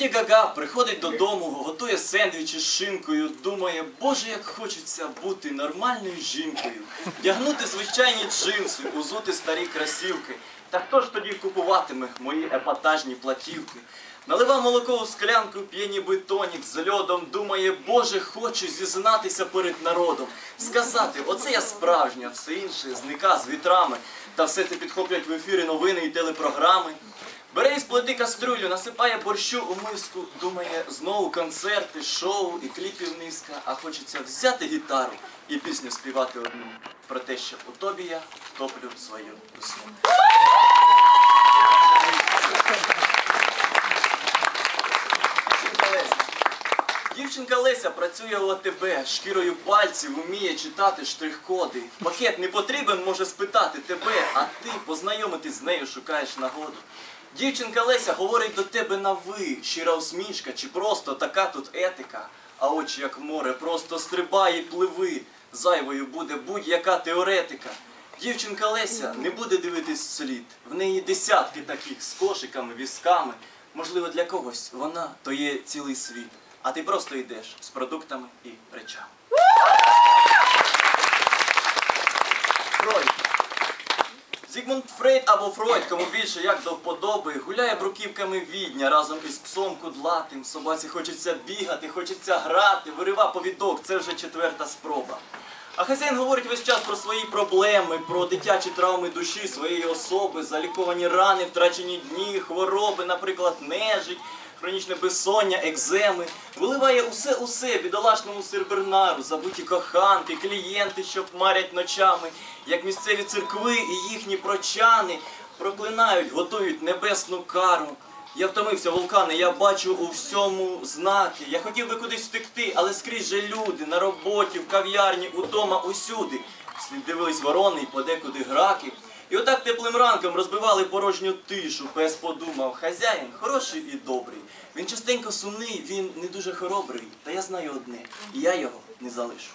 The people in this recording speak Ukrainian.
Леді Гага приходить додому, готує сендвічі з шинкою, думає, боже, як хочеться бути нормальною жінкою, вдягнути звичайні джинси, узути старі красівки. Та хто ж тоді купуватиме мої епатажні платівки? Налива молоко у склянку, п'є ніби тонік з льодом, думає, боже, хочу зізнатися перед народом, сказати, оце я справжня, все інше зника з вітрами. Та все це підхоплять в ефірі новини і телепрограми. Бере із плити кастрюлю, насипає борщу у миску, думає знову концерти, шоу і кліпів низка, а хочеться взяти гітару і пісню співати одну про те, що у тобі я втоплю свою Леся. Дівчинка Леся працює у АТБ, шкірою пальців вміє читати штрих-коди. Пакет не потрібен, може спитати тебе, а ти познайомитись з нею шукаєш нагоду. Дівчинка Леся говорить до тебе на ви, щира усмішка, чи просто така тут етика, а очі, як море, просто стрибай і пливи. Зайвою буде будь-яка теоретика. Дівчинка Леся не буде дивитись вслід. В неї десятки таких з кошиками, візками. Можливо, для когось вона то є цілий світ, а ти просто йдеш з продуктами і речами. Фройд. Зігмунд Фрейд або Фройд, кому більше як до вподоби, гуляє бруківками відня разом із псом кудлатим. Собаці хочеться бігати, хочеться грати, вирива повідок, це вже четверта спроба. А хазяїн говорить весь час про свої проблеми, про дитячі травми душі своєї особи, заліковані рани, втрачені дні, хвороби, наприклад, нежить, хронічне безсоння, екземи. Виливає усе усе бідолашному сирбернару, забуті коханки, клієнти, що марять ночами, як місцеві церкви і їхні прочани проклинають, готують небесну кару. Я втомився, вулкани, я бачу у всьому знаки. Я хотів би кудись втекти, але скрізь же люди на роботі, в кав'ярні, удома, усюди. Слід дивились ворони і подекуди граки. І отак теплим ранком розбивали порожню тишу. Пес подумав, хазяїн хороший і добрий. Він частенько сумний, він не дуже хоробрий. Та я знаю одне, і я його не залишу.